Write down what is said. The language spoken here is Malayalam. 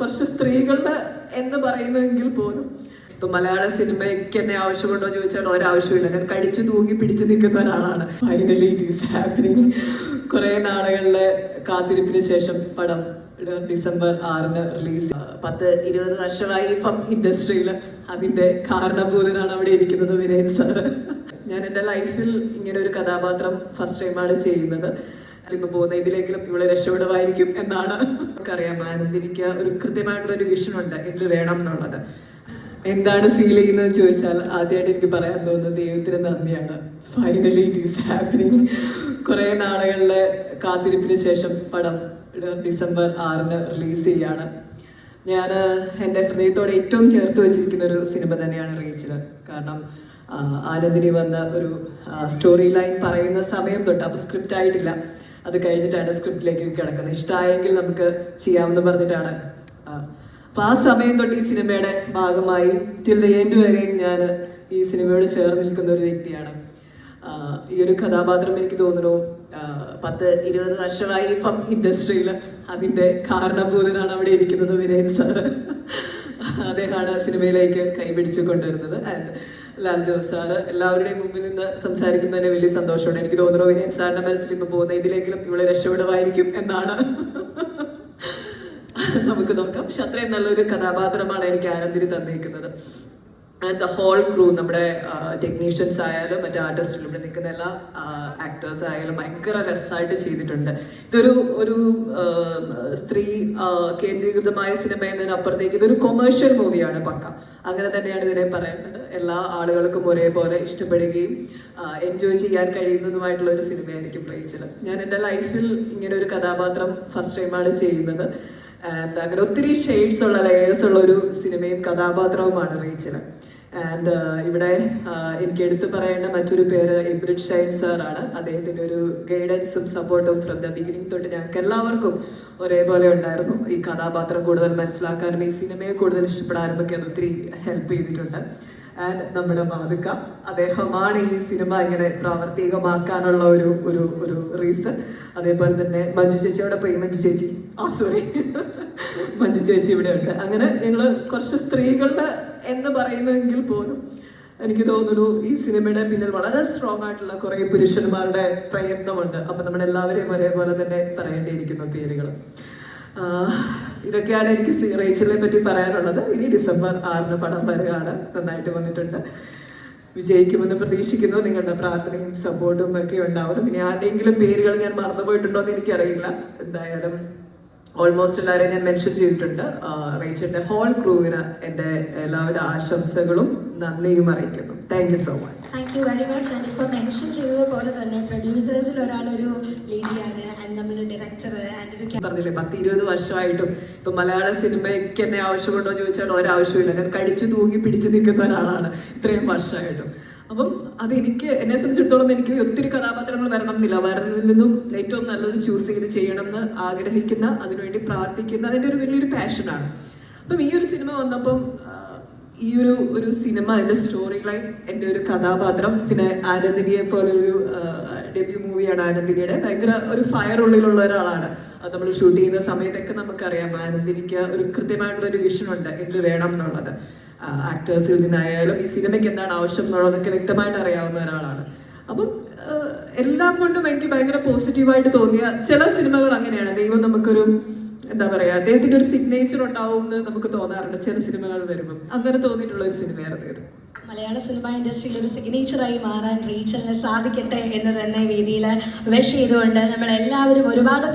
കുറച്ച് സ്ത്രീകളുടെ എന്ന് പറയുന്നെങ്കിൽ പോലും. ഇപ്പൊ മലയാള സിനിമയ്ക്ക് എന്നെ ആവശ്യമുണ്ടോ എന്ന് ചോദിച്ചാൽ ഒരാവശ്യമില്ല. ഞാൻ കടിച്ചു തൂങ്ങി പിടിച്ചു നിൽക്കുന്ന ഒരാളാണ്. ഫൈനലി ഇറ്റ് ഈസ് ഹാപ്പനിങ് കുറെ നാളുകളിലെ കാത്തിരിപ്പിന് ശേഷം പടം ഡിസംബർ ആറിന് റിലീസ് പത്ത് ഇരുപത് വർഷമായി ഇപ്പം ഇൻഡസ്ട്രിയിൽ അതിന്റെ കാരണഭൂതനാണ് അവിടെ ഇരിക്കുന്നത് വിനയൻ സാറ്. ഞാൻ എന്റെ ലൈഫിൽ ഇങ്ങനെ ഒരു കഥാപാത്രം ഫസ്റ്റ് ടൈമാണ് ചെയ്യുന്നത്. ഇപ്പൊ പോകുന്ന ഇതിലെങ്കിലും ഇവിടെ രക്ഷപ്പെടുമായിരിക്കും എന്നാണ് നമുക്കറിയാം. ആനന്ദിനിക്ക് ഒരു കൃത്യമായിട്ടുള്ള ഒരു വിഷൻ ഉണ്ട്. എന്ത് വേണം എന്നുള്ളത്. എന്താണ് ഫീൽ ചെയ്യുന്നത് ചോദിച്ചാൽ ആദ്യമായിട്ട് എനിക്ക് പറയാൻ തോന്നുന്നത് ദൈവത്തിന് നന്ദിയാണ്. ഫൈനലി ഇറ്റ് ഈസ് ഹാപ്പനിങ് കുറെ നാളുകളിലെ കാത്തിരിപ്പിന് ശേഷം പടം ഡിസംബർ ആറിന് റിലീസ് ചെയ്യാണ്. ഞാൻ എന്റെ ഹൃദയത്തോടെ ഏറ്റവും ചേർത്ത് വെച്ചിരിക്കുന്ന ഒരു സിനിമ തന്നെയാണ് റീച്ചത് കാരണം ആനന്ദിനി വന്ന ഒരു സ്റ്റോറി ലൈൻ പറയുന്ന സമയം തൊട്ട് അപ്പോൾ സ്ക്രിപ്റ്റ് ആയിട്ടില്ല. അത് കഴിഞ്ഞിട്ടാണ് സ്ക്രിപ്റ്റിലേക്ക് കിടക്കുന്നത്. ഇഷ്ടമായെങ്കിൽ നമുക്ക് ചെയ്യാമെന്ന് പറഞ്ഞിട്ടാണ്. അപ്പൊ ആ സമയം തൊട്ട് ഈ സിനിമയുടെ ഭാഗമായി തിൽ ദ എൻഡ് വരെയും ഞാൻ ഈ സിനിമയോട് ചേർന്ന് നിൽക്കുന്ന ഒരു വ്യക്തിയാണ്. ഈ ഒരു കഥാപാത്രം എനിക്ക് തോന്നുന്നു പത്ത് ഇരുപത് വർഷമായി ഇപ്പം ഇൻഡസ്ട്രിയിൽ അതിന്റെ കാരണഭൂതനാണ് അവിടെ ഇരിക്കുന്നത് വിനയൻ സാറ്. അദ്ദേഹമാണ് സിനിമയിലേക്ക് കൈപിടിച്ചു കൊണ്ടുവരുന്നത്. ആൻഡ് ലാൽ ജോസ് സാറ് എല്ലാവരുടെയും മുമ്പിൽ നിന്ന് സംസാരിക്കുന്നതിന് വലിയ സന്തോഷമുണ്ട് എനിക്ക് തോന്നുന്നു വിനയൻ സാറിന്റെ മനസ്സിൽ ഇപ്പൊ പോകുന്ന ഇതിലെങ്കിലും ഇവിടെ രക്ഷപ്പെടുമായിരിക്കും എന്നാണ്. നമുക്ക് നോക്കാം. പക്ഷെ അത്രയും നല്ലൊരു കഥാപാത്രമാണ് എനിക്ക് ആനന്ദിരി തന്നിരിക്കുന്നത്. ആൻഡ് ദ ഹോൾ ക്രൂ നമ്മുടെ ടെക്നീഷ്യൻസ് ആയാലും മറ്റേ ആർട്ടിസ്റ്റുകൾ ഇവിടെ നിൽക്കുന്ന എല്ലാ ആക്ടേഴ്സ് ആയാലും ഭയങ്കര രസമായിട്ട് ചെയ്തിട്ടുണ്ട്. ഇതൊരു ഒരു സ്ത്രീ കേന്ദ്രീകൃതമായ സിനിമ എന്നതിനപ്പുറത്തേക്ക് ഇതൊരു കൊമേഴ്ഷ്യൽ മൂവിയാണ് പക്ക. അങ്ങനെ തന്നെയാണ് ഇതിനെ പറയേണ്ടത് എല്ലാ ആളുകൾക്കും ഒരേപോലെ ഇഷ്ടപ്പെടുകയും എൻജോയ് ചെയ്യാൻ കഴിയുന്നതുമായിട്ടുള്ള ഒരു സിനിമയായിരിക്കും പ്രയിച്ചത് ഞാൻ എന്റെ ലൈഫിൽ ഇങ്ങനെ ഒരു കഥാപാത്രം ഫസ്റ്റ് ടൈമാണ് ചെയ്യുന്നത്. ആൻഡ് അങ്ങനെ ഒത്തിരി ഷെയ്ഡ്സ് ഉള്ള ലെയേഴ്സ് ഉള്ള ഒരു സിനിമയും കഥാപാത്രവുമാണ് റീച്ചൽ ആൻഡ് ഇവിടെ ആഹ് എനിക്ക് എടുത്തു പറയേണ്ട മറ്റൊരു പേര് എബ്രിഡ് ഷൈൻ സാറാണ് ആണ്. അദ്ദേഹത്തിന്റെ ഒരു ഗൈഡൻസും സപ്പോർട്ടും ഫ്രം ദ ബിഗിനിങ് തൊട്ട് ഞങ്ങൾക്ക് എല്ലാവർക്കും ഒരേപോലെ ഉണ്ടായിരുന്നു. ഈ കഥാപാത്രം കൂടുതൽ മനസ്സിലാക്കാനും ഈ സിനിമയെ കൂടുതൽ ഇഷ്ടപ്പെടാനും ഒക്കെ അത് ഒത്തിരി ഹെൽപ്പ് ചെയ്തിട്ടുണ്ട്. ആൻഡ് നമ്മുടെ മാതുക്ക അദ്ദേഹമാണ് ഈ സിനിമ ഇങ്ങനെ പ്രാവർത്തികമാക്കാനുള്ള ഒരു ഒരു ഒരു റീസൺ അതേപോലെ തന്നെ മഞ്ജു ചേച്ചിയോടെ പോയി മഞ്ജു ചേച്ചി. ആ സോറി മഞ്ജു ചേച്ചി ഇവിടെ ഉണ്ട്. അങ്ങനെ ഞങ്ങൾ കുറച്ച് സ്ത്രീകളുടെ എന്ന് പറയുന്നെങ്കിൽ പോലും എനിക്ക് തോന്നുന്നു ഈ സിനിമയുടെ പിന്നിൽ വളരെ സ്ട്രോങ് ആയിട്ടുള്ള കുറേ പുരുഷന്മാരുടെ പ്രയത്നമുണ്ട്. അപ്പൊ നമ്മുടെ എല്ലാവരെയും ഒരേപോലെ തന്നെ പറയേണ്ടിയിരിക്കുന്നു പേരുകൾ ഇതൊക്കെയാണ് എനിക്ക് സി- റേച്ചലിനെ പറ്റി പറയാനുള്ളത്. ഇനി ഡിസംബർ ആറിന് പടം വരികയാണ്. നന്നായിട്ട് വന്നിട്ടുണ്ട്. വിജയിക്കുമെന്ന് പ്രതീക്ഷിക്കുന്നു. നിങ്ങളുടെ പ്രാർത്ഥനയും സപ്പോർട്ടും ഒക്കെ ഉണ്ടാവണം. ഇനി ആരുടെയെങ്കിലും പേരുകൾ ഞാൻ മറന്നുപോയിട്ടുണ്ടോ എന്ന് എനിക്കറിയില്ല. എന്തായാലും ഓൾമോസ്റ്റ് എല്ലാവരെയും ഞാൻ മെൻഷൻ ചെയ്തിട്ടുണ്ട്. റേച്ചലിന്റെ ഹോൾ ക്രൂവിന് എന്റെ എല്ലാവരും ആശംസകളും നന്ദിയും അറിയിക്കുന്നു. Thank you so much thank you very much ഞാനിപ്പോൾ മെൻഷൻ ചെയ്തതുപോലെ തന്നെ പ്രൊഡ്യൂസേഴ്സിൽ ഒരാളൊരു പറഞ്ഞില്ലേ പത്ത് ഇരുപത് വർഷമായിട്ടും ഇപ്പൊ മലയാള സിനിമയ്ക്ക് എന്നെ ആവശ്യമുണ്ടോ എന്ന് ചോദിച്ചാൽ ഒരാവശ്യമില്ല ഞാൻ കടിച്ചു തൂങ്ങി പിടിച്ചു നിൽക്കുന്ന ഒരാളാണ് ഇത്രയും വർഷമായിട്ടും. അപ്പം അത് എനിക്ക് എന്നെ സംബന്ധിച്ചിടത്തോളം എനിക്ക് ഒത്തിരി കഥാപാത്രങ്ങൾ വരണം എന്നില്ല വരുന്നതിൽ നിന്നും ഏറ്റവും നല്ലത് ചൂസ് ചെയ്ത് ചെയ്യണം എന്ന് ആഗ്രഹിക്കുന്ന അതിനുവേണ്ടി പ്രാർത്ഥിക്കുന്ന അതിന്റെ ഒരു വലിയൊരു പാഷനാണ് അപ്പം ഈ ഒരു സിനിമ വന്നപ്പം ഈ ഒരു ഒരു സിനിമ അതിന്റെ സ്റ്റോറി ലൈൻ എന്റെ ഒരു കഥാപാത്രം പിന്നെ ആനന്ദിനിയെ പോലെ ഒരു ഡെബ്യൂ മൂവിയാണ് ആനന്ദിനിയുടെ. ഭയങ്കര ഒരു ഫയർ ഉള്ളിലുള്ള ഒരാളാണ്. അത് നമ്മൾ ഷൂട്ട് ചെയ്യുന്ന സമയത്തൊക്കെ നമുക്കറിയാം ആനന്ദിനിക്ക് ഒരു കൃത്യമായിട്ടുള്ള ഒരു വിഷൻ ഉണ്ട് എന്ത് വേണം എന്നുള്ളത്. ആക്ടേഴ്സിൽ നിന്നായാലും ഈ സിനിമയ്ക്ക് എന്താണ് ആവശ്യം എന്നുള്ളതൊക്കെ വ്യക്തമായിട്ട് അറിയാവുന്ന ഒരാളാണ്. അപ്പം എല്ലാം കൊണ്ടും എനിക്ക് ഭയങ്കര പോസിറ്റീവായിട്ട് തോന്നിയ ചില സിനിമകൾ അങ്ങനെയാണ്. ദൈവം നമുക്കൊരു എന്താ പറയാ അദ്ദേഹത്തിന്റെ ഒരു സിഗ്നേച്ചർ ഉണ്ടാവും എന്ന് നമുക്ക് തോന്നാറുണ്ട് ചില സിനിമകൾ വരുമ്പോൾ അങ്ങനെ തോന്നിയിട്ടുള്ള ഒരു സിനിമയായിരുന്നു ഇത്. മലയാള സിനിമ ഇൻഡസ്ട്രിയിൽ ഒരു സിഗ്നേച്ചറായി മാറാൻ റീച്ചലിന് സാധിക്കട്ടെ എന്ന് തന്നെ വേദിയിൽ വിഷ് ചെയ്തുകൊണ്ട് നമ്മൾ എല്ലാവരും ഒരുപാട്